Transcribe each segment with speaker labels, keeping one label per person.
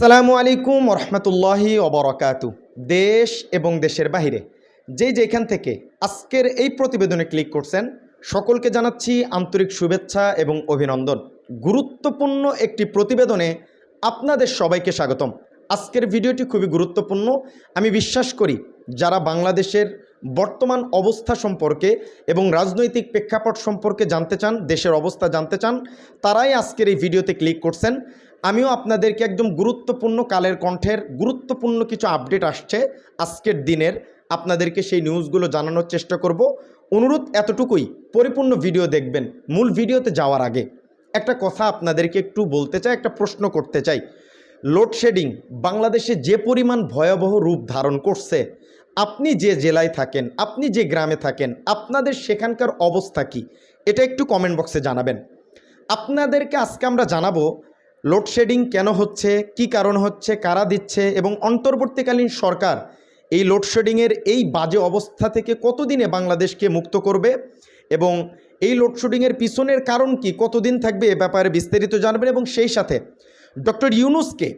Speaker 1: সালামু আলাইকুম রহমতুল্লাহি অবরকাতু দেশ এবং দেশের বাহিরে যে যেখান থেকে আজকের এই প্রতিবেদনে ক্লিক করছেন, সকলকে জানাচ্ছি আন্তরিক শুভেচ্ছা এবং অভিনন্দন। গুরুত্বপূর্ণ একটি প্রতিবেদনে আপনাদের সবাইকে স্বাগতম। আজকের ভিডিওটি খুবই গুরুত্বপূর্ণ। আমি বিশ্বাস করি যারা বাংলাদেশের বর্তমান অবস্থা সম্পর্কে এবং রাজনৈতিক প্রেক্ষাপট সম্পর্কে জানতে চান, দেশের অবস্থা জানতে চান, তারাই আজকের এই ভিডিওতে ক্লিক করছেন। আমিও আপনাদেরকে একদম গুরুত্বপূর্ণ কালের কণ্ঠের গুরুত্বপূর্ণ কিছু আপডেট আসছে আজকের দিনের। আপনাদেরকে সেই নিউজগুলো জানানোর চেষ্টা করব। অনুরোধ এতটুকুই, পরিপূর্ণ ভিডিও দেখবেন, মূল ভিডিওতে যাওয়ার আগে। একটা কথা আপনাদেরকে একটু বলতে চাই, একটা প্রশ্ন করতে চাই। লোডশেডিং বাংলাদেশে যে পরিমাণ ভয়াবহ রূপ ধারণ করছে, আপনি যে জেলায় থাকেন, আপনি যে গ্রামে থাকেন, আপনাদের সেখানকার অবস্থা কি, এটা একটু কমেন্ট বক্সে জানাবেন। আপনাদেরকে আজকে আমরা জানাব লোডশেডিং কেন হচ্ছে? কি কারণ হচ্ছে? কারা দিচ্ছে? এবং অন্তর্বর্তীকালীন সরকার এই লোডশেডিংয়ের এই বাজে অবস্থা থেকে কতদিনে বাংলাদেশকে মুক্ত করবে? এবং এই লোডশেডিংয়ের পিছনের কারণ কি? কতদিন থাকবে? এ ব্যাপারে বিস্তারিত জানবেন এবং সেই সাথে ডক্টর ইউনুসকে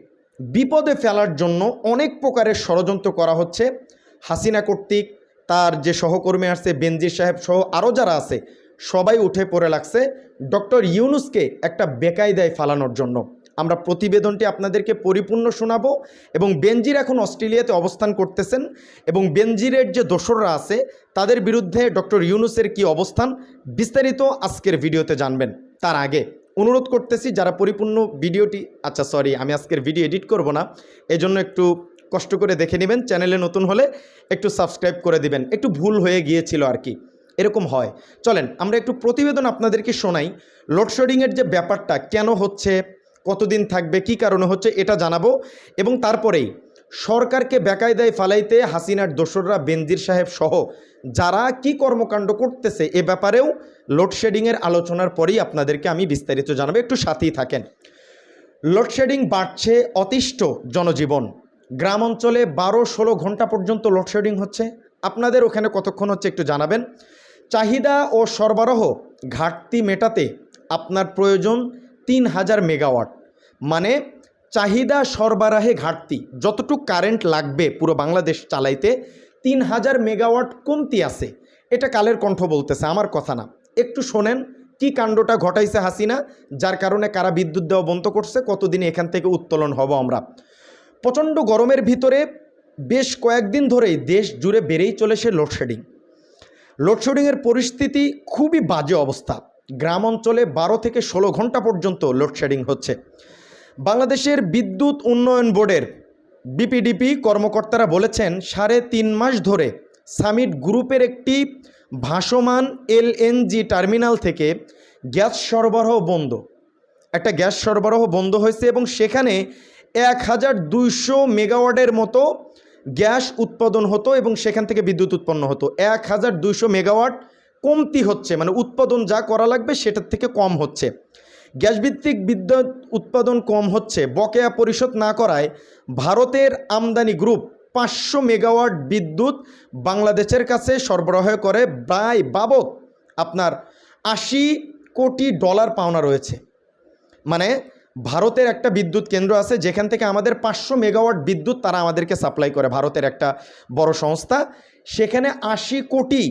Speaker 1: বিপদে ফেলার জন্য অনেক প্রকারের ষড়যন্ত্র করা হচ্ছে। হাসিনা কর্তৃক তার যে সহকর্মী আছে বেনজির সাহেব সহ আরও যারা আছে, সবাই উঠে পড়ে লাগছে। ডক্টর ইউনুসকে একটা বেকায়দায় ফালানোর জন্য। আমরা প্রতিবেদনটি আপনাদেরকে পরিপূর্ণ শোনাবো এবং বেনজির এখন অস্ট্রেলিয়াতে অবস্থান করতেছেন এবং বেনজিরের যে দোসররা আছে, তাদের বিরুদ্ধে ডক্টর ইউনুসের কি অবস্থান বিস্তারিত আজকের ভিডিওতে জানবেন। তার আগে অনুরোধ করতেছি, যারা পরিপূর্ণ ভিডিওটি আচ্ছা সরি, আমি আজকের ভিডিও এডিট করব না, এজন্য একটু কষ্ট করে দেখে নেবেন, চ্যানেলে নতুন হলে একটু সাবস্ক্রাইব করে দিবেন। একটু ভুল হয়ে গিয়েছিল আর কি, এরকম হয়। চলেন, আমরা একটু প্রতিবেদন আপনাদেরকে শোনাই। লোডশেডিংয়ের যে ব্যাপারটা, কেন হচ্ছে কতদিন থাকবে, কি কারণে হচ্ছে এটা জানাব। এবং তারপরেই সরকারকে বেকায়দায় ফালাইতে হাসিনার দোসররা বেনজির সাহেব সহ যারা কি কর্মকাণ্ড করতেছে এ ব্যাপারেও লোডশেডিংয়ের আলোচনার পরেই আপনাদেরকে আমি বিস্তারিত জানাব। একটু সাথেই থাকেন। লোডশেডিং বাড়ছে, অতিষ্ঠ জনজীবন। গ্রাম অঞ্চলে বারো ষোলো ঘণ্টা পর্যন্ত লোডশেডিং হচ্ছে। আপনাদের ওখানে কতক্ষণ হচ্ছে একটু জানাবেন। চাহিদা ও সরবরাহ ঘাটতি মেটাতে আপনার প্রয়োজন তিন হাজার মেগাওয়াট। মানে চাহিদা সরবরাহে ঘাটতি। যতটুক কারেন্ট লাগবে পুরো বাংলাদেশ চালাইতে তিন হাজার মেগাওয়াট কমতি আছে। এটা কালের কণ্ঠ বলতেছে, আমার কথা না। একটু শোনেন, কি কাণ্ডটা ঘটাইছে হাসিনা, যার কারণে কারা বিদ্যুৎ দেওয়া বন্ধ করছে, কতদিন এখান থেকে উত্তোলন হব আমরা। প্রচণ্ড গরমের ভিতরে বেশ কয়েকদিন ধরেই দেশ জুড়ে বেড়েই চলেছে লোডশেডিং লোডশেডিংয়ের পরিস্থিতি খুবই বাজে অবস্থা। গ্রাম অঞ্চলে বারো থেকে ষোলো ঘণ্টা পর্যন্ত লোডশেডিং হচ্ছে। বাংলাদেশের বিদ্যুৎ উন্নয়ন বোর্ডের বিপিডিপি কর্মকর্তারা বলেছেন, সাড়ে তিন মাস ধরে সামিট গ্রুপের একটি ভাসমান এলএনজি টার্মিনাল থেকে গ্যাস সরবরাহ বন্ধ। একটা গ্যাস সরবরাহ বন্ধ হয়েছে এবং সেখানে এক হাজার দুইশো মেগাওয়াটের মতো গ্যাস উৎপাদন হতো এবং সেখান থেকে বিদ্যুৎ উৎপন্ন হতো। এক হাজার দুইশো মেগাওয়াট কমতি হচ্ছে মানে উৎপাদন যা করা লাগবে সেটার থেকে কম হচ্ছে। গ্যাসভিত্তিক বিদ্যুৎ উৎপাদন কম হচ্ছে, বকেয়া পরিশোধ না করায় ভারতের আমদানি গ্রুপ পাঁচশো মেগাওয়াট বিদ্যুৎ বাংলাদেশের কাছে সরবরাহ করে প্রায় বাবদ আপনার আশি কোটি ডলার পাওনা রয়েছে। মানে ভারতের একটা বিদ্যুৎ কেন্দ্র আছে, যেখান থেকে আমাদের পাঁচশো মেগাওয়াট বিদ্যুৎ তারা আমাদেরকে সাপ্লাই করে, ভারতের একটা বড় সংস্থা। সেখানে আশি কোটি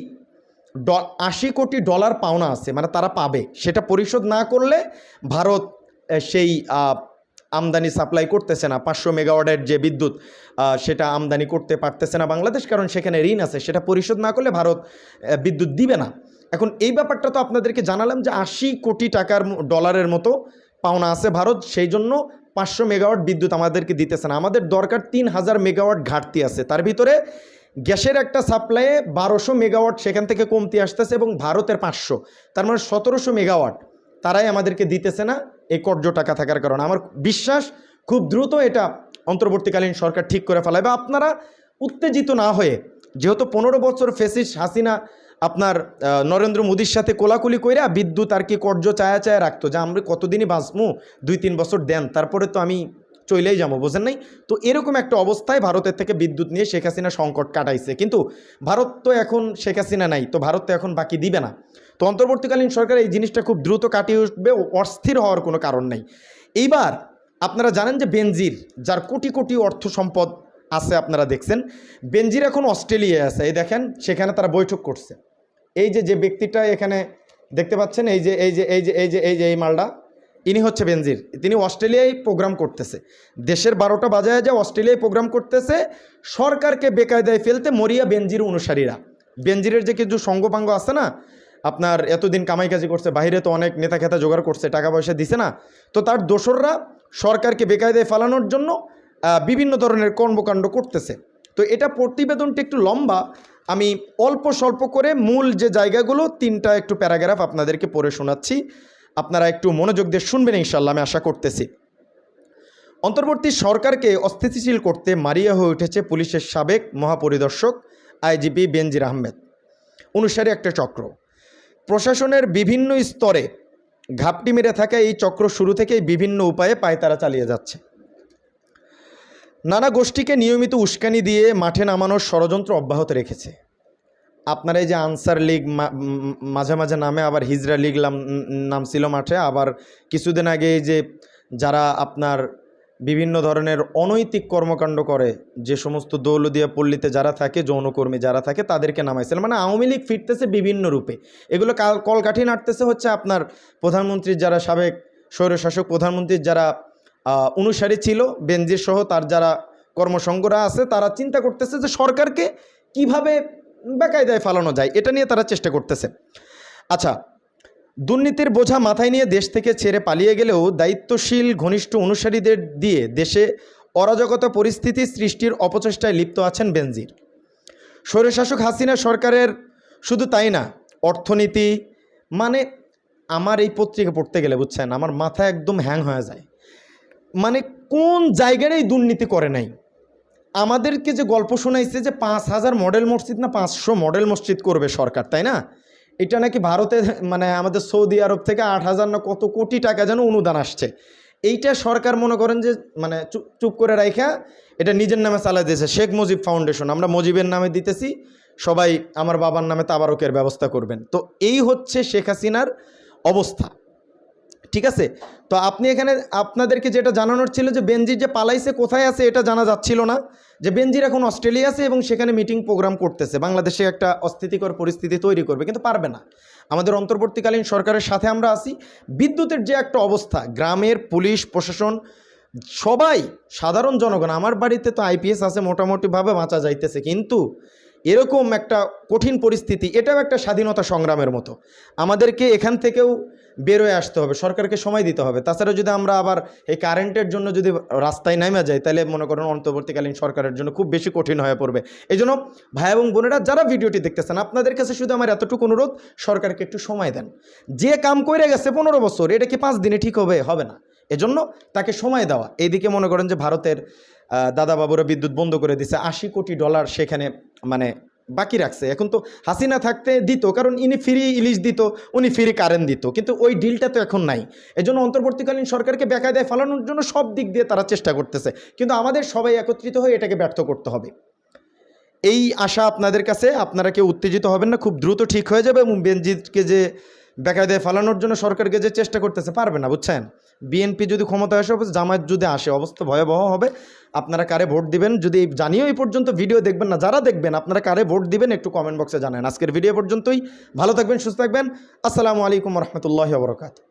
Speaker 1: আশি কোটি ডলার পাওনা আছে মানে তারা পাবে। সেটা পরিশোধ না করলে ভারত সেই আমদানি সাপ্লাই করতেছে না। পাঁচশো মেগাওয়াটের যে বিদ্যুৎ সেটা আমদানি করতে পারতেছে না বাংলাদেশ, কারণ সেখানে ঋণ আছে। সেটা পরিশোধ না করলে ভারত বিদ্যুৎ দিবে না। এখন এই ব্যাপারটা তো আপনাদেরকে জানালাম যে আশি কোটি টাকার ডলারের মতো পাওনা আছে ভারত। সেই জন্য পাঁচশো মেগাওয়াট বিদ্যুৎ আমাদেরকে দিতেছে না। আমাদের দরকার তিন হাজার মেগাওয়াট ঘাটতি আছে। তার ভিতরে গ্যাসের একটা সাপ্লাইয়ে বারোশো মেগাওয়াট সেখান থেকে কমতি আসতেছে এবং ভারতের পাঁচশো। তার মানে সতেরোশো মেগাওয়াট তারাই আমাদেরকে দিতেছে না এই কর্য টাকা থাকার কারণে। আমার বিশ্বাস খুব দ্রুত এটা অন্তর্বর্তীকালীন সরকার ঠিক করে ফেলাবে। আপনারা উত্তেজিত না হয়ে, যেহেতু পনেরো বছর ফেসিস হাসিনা আপনার নরেন্দ্র মোদীর সাথে কোলাকুলি কইরা বিদ্যুৎ আর কি কর্য চায়া চায়া রাখতো, যে আমরা কতদিনই বাঁচমু? দুই তিন বছর দেন, তারপরে তো আমি চলেই যাব, বোঝেন নাই? তো এরকম একটা অবস্থায় ভারতের থেকে বিদ্যুৎ নিয়ে শেখ হাসিনা সংকট কাটাইছে। কিন্তু ভারত তো এখন, শেখ হাসিনা নাই, তো ভারত তো এখন বাকি দিবে না। তো অন্তর্বর্তীকালীন সরকার এই জিনিসটা খুব দ্রুত কাটিয়ে উঠবে অস্থির হওয়ার কোনো কারণ নেই। এইবার আপনারা জানেন যে বেনজির, যার কোটি কোটি অর্থ সম্পদ আছে আপনারা দেখছেন, বেনজির এখন অস্ট্রেলিয়ায় আছে। এই দেখেন, সেখানে তারা বৈঠক করছে। এই যে যে ব্যক্তিটা এখানে দেখতে পাচ্ছেন, এই যে এই যে এই যে এই যে এই যে, এই মালটা ইনি হচ্ছে বেনজির। তিনি অস্ট্রেলিয়ায় প্রোগ্রাম করতেছে। দেশের বারোটা বাজায় যে অস্ট্রেলিয়ায় প্রোগ্রাম করতেছে, সরকারকে বেকায়দায় ফেলতে মরিয়া বেনজির অনুসারীরা। বেনজিরের যে কিছু সঙ্গপাঙ্গ আছে না, আপনার এতদিন কামাই কাজি করছে বাইরে তো অনেক নেতা খেতা জোগাড় করছে টাকা পয়সা দিছে না, তো তার দোসররা সরকারকে বেকায়দায় ফেলানোর জন্য বিভিন্ন ধরনের কর্মকাণ্ড করতেছে। তো এটা প্রতিবেদনটা একটু লম্বা, আমি অল্প স্বল্প করে মূল যে জায়গাগুলো, তিনটা একটু প্যারাগ্রাফ আপনাদেরকে পড়ে শোনাচ্ছি। আপনারা একটু মনোযোগ দিয়ে শুনবেন ইনশাল্লাহ আমি আশা করতেছি। অন্তর্বর্তী সরকারকে অস্থিতিশীল করতে মারিয়া হয়ে উঠেছে পুলিশের সাবেক মহাপরিদর্শক আইজিপি বেনজির আহমেদ। অনুসারে একটা চক্র। প্রশাসনের বিভিন্ন স্তরে ঘাপটি মেরে থাকা এই চক্র শুরু থেকেই বিভিন্ন উপায়ে পায়তারা চালিয়ে যাচ্ছে। নানা গোষ্ঠীকে নিয়মিত উস্কানি দিয়ে মাঠে নামানোর ষড়যন্ত্র অব্যাহত রেখেছে। আপনার এই যে আনসার লীগ মাঝে মাঝে নামে, আবার হিজরা লীগ নাম ছিল মাঠে, আবার কিছুদিন আগে যে যারা আপনার বিভিন্ন ধরনের অনৈতিক কর্মকাণ্ড করে, যে সমস্ত দৌলদিয়া পল্লীতে যারা থাকে, যৌনকর্মী যারা থাকে, তাদেরকে নামাইছিল। মানে আওয়ামী লীগ ফিরতেছে বিভিন্ন রূপে। এগুলো কাল কলকাঠি নাড়তেছে হচ্ছে আপনার প্রধানমন্ত্রীর যারা সাবেক স্বৈরশাসক, প্রধানমন্ত্রীর যারা অনুসারী ছিল, বেনজির সহ তার যারা কর্মসঙ্গরা আছে, তারা চিন্তা করতেছে যে সরকারকে কীভাবে বেকায়দায় ফালানো যায়, এটা নিয়ে তারা চেষ্টা করতেছে। আচ্ছা দুর্নীতির বোঝা মাথায় নিয়ে দেশ থেকে ছেড়ে পালিয়ে গেলেও দায়িত্বশীল ঘনিষ্ঠ অনুসারীদের দিয়ে দেশে অরাজকতা পরিস্থিতি সৃষ্টির অপচেষ্টায় লিপ্ত আছেন বেনজির। স্বৈরশাসক হাসিনা সরকারের শুধু তাই না, অর্থনীতি মানে আমার এই পত্রিকা পড়তে গেলে বুঝছেন, আমার মাথা একদম হ্যাং হয়ে যায়। মানে কোন জায়গায় দুর্নীতি করে নাই? আমাদেরকে যে গল্প শোনাইছে যে পাঁচ হাজার মডেল মসজিদ না পাঁচশো মডেল মসজিদ করবে সরকার, তাই না? এটা নাকি ভারতে মানে আমাদের সৌদি আরব থেকে আট হাজার না কত কোটি টাকা যেন অনুদান আসছে। এইটা সরকার মনে করেন যে মানে চুপ করে রাইখা, এটা নিজের নামে চালাই দিয়েছে শেখ মুজিব ফাউন্ডেশন। আমরা মুজিবের নামে দিতেছি, সবাই আমার বাবার নামে তাবারকের ব্যবস্থা করবেন। তো এই হচ্ছে শেখ হাসিনার অবস্থা। ঠিক আছে? তো আপনি এখানে আপনাদেরকে যেটা জানানোর ছিল যে বেনজির যে পালাইছে কোথায় আছে এটা জানা যাচ্ছিল না। যে বেনজির এখন অস্ট্রেলিয়া আছে এবং সেখানে মিটিং প্রোগ্রাম করতেছে। বাংলাদেশে একটা অস্থিতিকর পরিস্থিতি তৈরি করবে, কিন্তু পারবে না। আমাদের অন্তর্বর্তীকালীন সরকারের সাথে আমরা আছি। বিদ্যুতের যে একটা অবস্থা, গ্রামের পুলিশ, প্রশাসন, সবাই, সাধারণ জনগণ, আমার বাড়িতে তো আইপিএস আছে, মোটামুটিভাবে বাঁচা যাইতেছে। কিন্তু এরকম একটা কঠিন পরিস্থিতি, এটাও একটা স্বাধীনতা সংগ্রামের মতো। আমাদেরকে এখান থেকেও বেরোয় আসতে হবে, সরকারকে সময় দিতে হবে। তাছাড়া যদি আমরা আবার এই কারেন্টের জন্য যদি রাস্তায় নামা যাই তাহলে মনে করেন অন্তর্বর্তীকালীন সরকারের জন্য খুব বেশি কঠিন হয়ে পড়বে। এই জন্য ভাই এবং বোনেরা, যারা ভিডিওটি দেখতেছেন, আপনাদের কাছে শুধু আমার এতটুকু অনুরোধ, সরকারকে একটু সময় দেন। যে কাম করে গেছে পনেরো বছর, এটা কি পাঁচ দিনে ঠিক হবে? হবে না। এজন্য তাকে সময় দেওয়া। এইদিকে মনে করেন যে ভারতের আহ, দাদা বাবুরা বিদ্যুৎ বন্ধ করে দিছে আশি কোটি ডলার সেখানে মানে বাকি রাখছে। এখন তো হাসিনা থাকতে দিত কারণ ইনি ফ্রি ইলিশ দিত উনি ফ্রি কারেন্ট দিত কিন্তু ওই ডিলটা তো এখন নাই। এজন্য অন্তর্বর্তীকালীন সরকারকে বেকায়দায় ফেলানোর জন্য সব দিক দিয়ে তারা চেষ্টা করতেছে কিন্তু আমাদের সবাই একত্রিত হয়ে এটাকে ব্যর্থ করতে হবে। এই আশা আপনাদের কাছে আপনারা কেউ উত্তেজিত হবেন না খুব দ্রুত ঠিক হয়ে যাবে। এবং বেনজিৎকে যে বেকায়দায় ফেলানোর জন্য সরকারকে যে চেষ্টা করতেছে, পারবে না, বুঝছেন? বিএনপি যদি ক্ষমতা আসে জামায়াত যদি আসে, অবস্থা ভয়াবহ হবে। আপনারা কারে ভোট দিবেন? যদি জানিও এই পর্যন্ত, ভিডিও দেখবেন না, যারা দেখবেন, আপনারা কারে ভোট দিবেন একটু কমেন্ট বক্সে জানান। আজকের ভিডিও পর্যন্তই। ভালো থাকবেন, সুস্থ থাকবেন। আসসালামু আলাইকুম রহমতুল্লাহ বরকাত